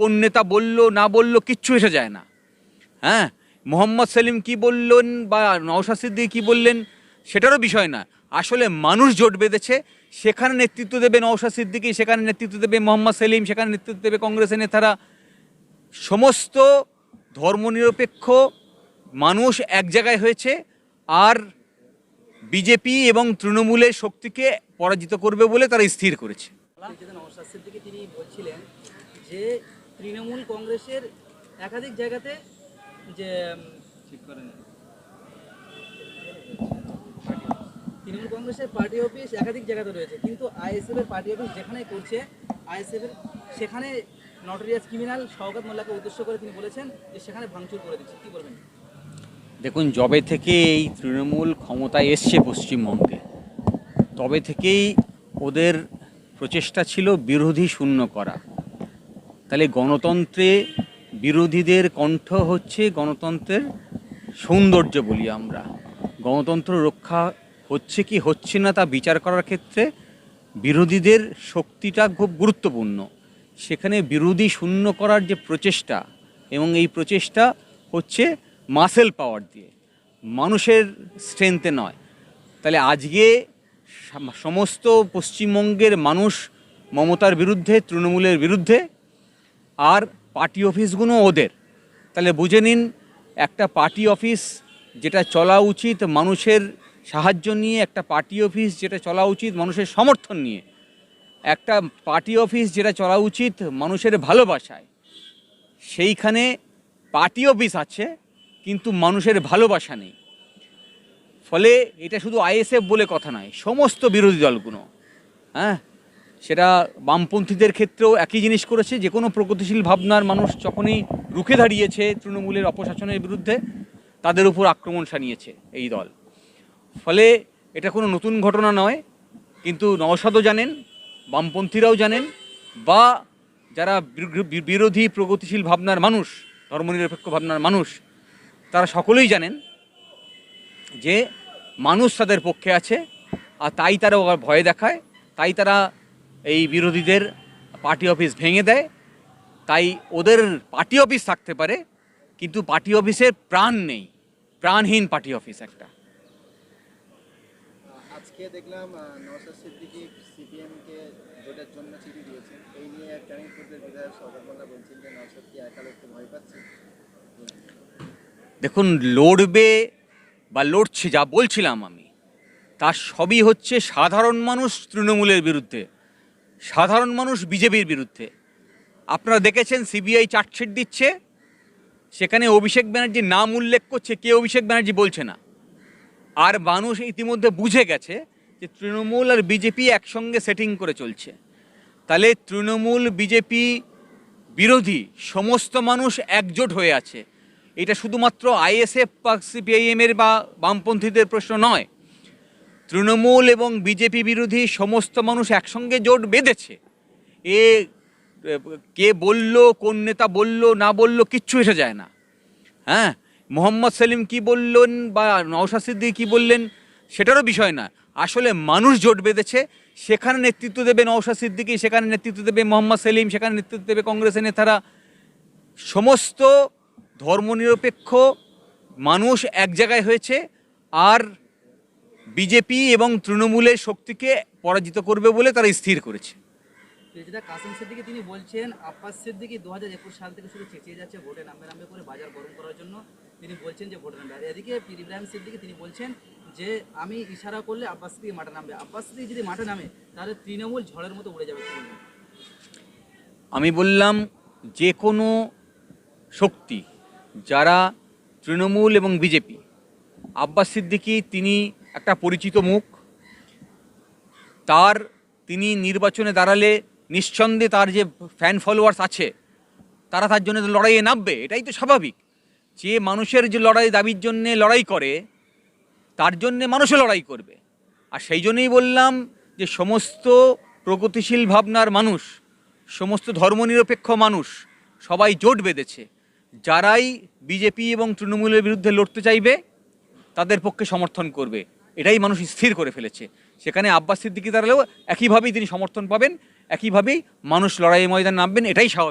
কোন নেতা বলল, না বলল, কিচ্ছু এসে যায় না। হ্যাঁ? মোহাম্মদ সেলিম কি বললেন বা নওশাদ সিদ্দিকী কি বললেন, সেটারও বিষয় না। আসলে মানুষ জোট বেঁধেছে, সেখানে নেতৃত্ব দেবে নওশা সিদ্দিকী, সেখানে নেতৃত্ব দেবে মোহাম্মদ সেলিম, সেখানে নেতৃত্ব দেবে কংগ্রেসের নেতারা। সমস্ত ধর্মনিরপেক্ষ মানুষ এক জায়গায় হয়েছে, আর বিজেপি এবং তৃণমূলের শক্তিকে পরাজিত করবে বলে তারা স্থির করেছে। তিনি বলছিলেন যে তৃণমূল কংগ্রেসের একাধিক জায়গাতে যে ঠিক করেন তৃণমূল কংগ্রেসের পার্টি অফিস একাধিক জায়গাতে রয়েছে। কিন্তু আইএসএফ এর পার্টি অফিস যেখানে করছে আইএসএফ এর সেখানে নটোরিয়াস ক্রিমিনাল শওকত মোল্লাকে উদ্দেশ্য করে তিনি বলেছেন যে সেখানে ভাঙচুর করে দিচ্ছে। কি বলবেন? দেখুন, যবে থেকে এই তৃণমূল ক্ষমতায় এসছে পশ্চিমবঙ্গে, তবে থেকেই ওদের প্রচেষ্টা ছিল বিরোধী শূন্য করা। তাহলে গণতন্ত্রে বিরোধীদের কণ্ঠ হচ্ছে গণতন্ত্রের সৌন্দর্য বলি আমরা। গণতন্ত্র রক্ষা হচ্ছে কি হচ্ছে না তা বিচার করার ক্ষেত্রে বিরোধীদের শক্তিটা খুব গুরুত্বপূর্ণ। সেখানে বিরোধী শূন্য করার যে প্রচেষ্টা এবং এই প্রচেষ্টা হচ্ছে মাসেল পাওয়ার দিয়ে, মানুষের স্ট্রেংথে নয়। তাহলে আজকে সমস্ত পশ্চিমবঙ্গের মানুষ মমতার বিরুদ্ধে, তৃণমূলের বিরুদ্ধে আর পার্টি অফিসগুলো ওদের। তাহলে বুঝে নিন, একটা পার্টি অফিস যেটা চলা উচিত মানুষের সাহায্য নিয়ে, একটা পার্টি অফিস যেটা চলা উচিত মানুষের সমর্থন নিয়ে। একটা পার্টি অফিস যেটা চলা উচিত মানুষের ভালোবাসায়। সেইখানে পার্টি অফিস আছে, কিন্তু মানুষের ভালোবাসা নেই। ফলে এটা শুধু আইএসএফ বলে কথা নয়, সমস্ত বিরোধী দলগুলো হ্যাঁ? সেটা বামপন্থীদের ক্ষেত্রেও একই জিনিস করেছে। যে কোনো প্রগতিশীল ভাবনার মানুষ যখনই রুখে দাঁড়িয়েছে তৃণমূলের অপশাসনের বিরুদ্ধে, তাদের উপর আক্রমণ সানিয়েছে এই দল। ফলে এটা কোনো নতুন ঘটনা নয়, কিন্তু নওশাদও জানেন, বামপন্থীরাও জানেন, বা যারা বিরোধী প্রগতিশীল ভাবনার মানুষ, ধর্মনিরপেক্ষ ভাবনার মানুষ, তারা সকলেই জানেন যে মানুষ তাদের পক্ষে আছে, আর তাই তারা ভয় দেখায়, তাই তারা এই বিরোধীদের পার্টি অফিস ভেঙে দেয়। তাই ওদের পার্টি অফিস থাকতে পারে কিন্তু পার্টি অফিসের প্রাণ নেই। প্রাণহীন পার্টি অফিস একটা। আজকে দেখলাম নওশাদ সিদ্দিকী সিপিএমকে ভোটের জন্য চিঠি দিয়েছেন। এই নিয়ে ক্যানিংপুরের বিধায়ক সৌগত বলছেন যে নওশাদ কি একা লড়তে ভয় পাচ্ছে? দেখুন লড়বে বা লড়ছে যা বলছিলাম আমি তার সবই হচ্ছে সাধারণ মানুষ তৃণমূলের বিরুদ্ধে। সাধারণ মানুষ বিজেপির বিরুদ্ধে। আপনারা দেখেছেন সিবিআই চার্জশিট দিচ্ছে, সেখানে অভিষেক ব্যানার্জির নাম উল্লেখ করছে, কে অভিষেক ব্যানার্জি বলছে না। আর মানুষ ইতিমধ্যে বুঝে গেছে যে তৃণমূল আর বিজেপি একসঙ্গে সেটিং করে চলছে। তাহলে তৃণমূল, বিজেপি বিরোধী সমস্ত মানুষ একজোট হয়ে আছে। এটা শুধুমাত্র আইএসএফ বা সিপিআইএমের বা বামপন্থীদের প্রশ্ন নয়। তৃণমূল এবং বিজেপি বিরোধী সমস্ত মানুষ একসঙ্গে জোট বেঁধেছে। এ কে বলল, কোন নেতা বলল, না বলল, কিচ্ছু এসে যায় না। হ্যাঁ? মোহাম্মদ সেলিম কি বললেন বা নওশাদ সিদ্দিকী কি বললেন, সেটারও বিষয় না আসলে মানুষ জোট বেঁধেছে, সেখানে নেতৃত্ব দেবে নওশাদ সিদ্দিকী, সেখানে নেতৃত্ব দেবে মোহাম্মদ সেলিম, সেখানে নেতৃত্ব দেবে কংগ্রেসের নেতারা। সমস্ত ধর্মনিরপেক্ষ মানুষ এক জায়গায় হয়েছে, আর বিজেপি এবং তৃণমূলের শক্তিকে পরাজিত করবে বলে তারা স্থির করেছে। যেটা কাসিম সিদ্দিকী তিনি বলছেন আব্বাস সিদ্দিকী দু হাজার একুশ সাল থেকে শুধু চেঁচিয়ে যাচ্ছে ভোটে নামবে নামবে করে বাজার গরম করার জন্য। তিনি বলছেন যে ভোটে নামবে। আর এদিকে পীর ইব্রাহিম সিদ্দিকী তিনি বলছেন যে আমি ইশারা করলে আব্বাস সিদ্দিকী মাঠে নামবে। আব্বাস সিদ্দিকী যদি মাঠে নামে তাহলে তৃণমূল ঝড়ের মতো উড়ে যাবে। আমি বললাম যে কোনো শক্তি যারা তৃণমূল এবং বিজেপি আব্বাস সিদ্দিকী তিনি একটা পরিচিত মুখ। তার তিনি নির্বাচনে দাঁড়ালে নিঃসন্দেহে তার যে ফ্যান ফলোয়ার্স আছে, তারা তার জন্য লড়াইয়ে নামবে, এটাই তো স্বাভাবিক। যে মানুষের যে লড়াই দাবির জন্যে লড়াই করে, তার জন্যে মানুষও লড়াই করবে। আর সেই জন্যই বললাম যে সমস্ত প্রগতিশীল ভাবনার মানুষ, সমস্ত ধর্মনিরপেক্ষ মানুষ, সবাই জোট বেঁধেছে। যারাই বিজেপি এবং তৃণমূলের বিরুদ্ধে লড়তে চাইবে, তাদের পক্ষে সমর্থন করবে। এটাই মানুষ স্থির করে ফেলেছে। সেখানে আব্বাস সিদ্দিকি দাঁড়ালেও একইভাবেই তিনি সমর্থন পাবেন, একইভাবেই মানুষ লড়াই ময়দান নামবেন, এটাই স্বাভাবিক।